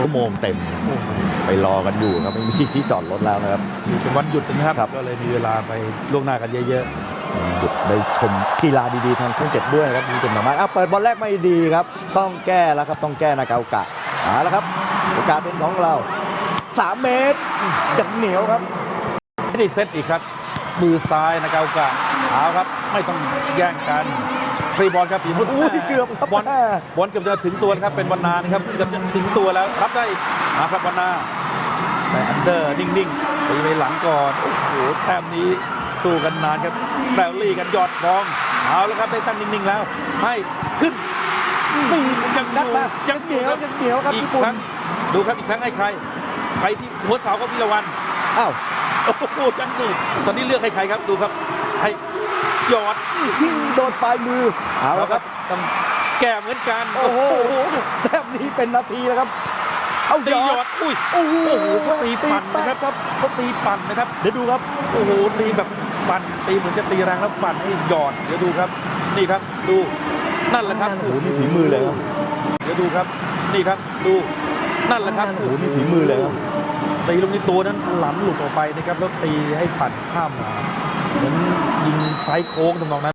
ชั่วโมงเต็มไปรอกันอยู่ครับไม่มีที่จอดรถแล้วนะครับนี่เป็นวันหยุดนะครับครับ ก็เลยมีเวลาไปล่วงหน้ากันเยอะหยุดได้ชมกีฬาดีๆทางช่องเจ็ดด้วยนะครับคุณผู้ชมทางบ้านอะเปิดบอลแรกไม่ดีครับ ต้องแก้แล้วครับต้องแก้นาเกาโอกะเอาละครับโอกาสเป็นของเรา 3 เมตรยังเหนียวครับๆไม่ได้เซตอีกครับ มือซ้ายนะครับโอกาสเอาครับ ไม่ต้องแย่งกัน ฟรีบอลครับปีมุดอุ้ยเกือบครับบอลแม่บอลเกือบจะถึงตัวนะครับเป็นวันนานะครับเกือบจะถึงตัวแล้วรับได้อีกเอาครับวันนาแต่อันเดอร์นิ่งๆตีไปหลังก่อนโอ้โหแต้มนี้สู้กันนานครับแบลลี่กันหยอดบองเอาแล้วครับได้ตั้งนิ่งๆแล้ว ให้ขึ้นนี่ยังนักอยู่แบบยัยังงเหนียวอยู่ครับยังเหนียวครับอีกญี่ปุ่คนรั้งดูครับอีกครั้งให้ใคร ไปที่หัวเสาก็พิรวันอ้าวโอ้โหยังอยู่ตอนนี้เลือกให้ใครครับดูครับให้ หยอดโดนปลายมือเอาละครับต้องแก้เหมือนกัน โอ้โหแต้มนี้เป็นนาทีแล้วครับ เอาตีหหยยออดดอุ้ยโอ้โหโอ้โหเขาตีปั่นแป๊นะครับบเขาตีปั่นนะครับ เดี๋ยวดูครับโอ้โหตีแบบปั่นตีเหมือนจะตีแรงแล้วปั่นให้หยอดเดี๋ยวดูครับ นี่ครับดูนั่นแหละครับโอ้โหนี่ฝีมือเลยครับเดี๋ยวดูครับ นี่ครับดูนั่นแหละครับโอ้โหนี่ฝีมือเลยครับตีลงในตัวนั้นถลำหลุดออกไปนะครับแล้วตีให้ปั่นข้ามมาเหมือน ยิงไซส์โค้งตำนองนั้น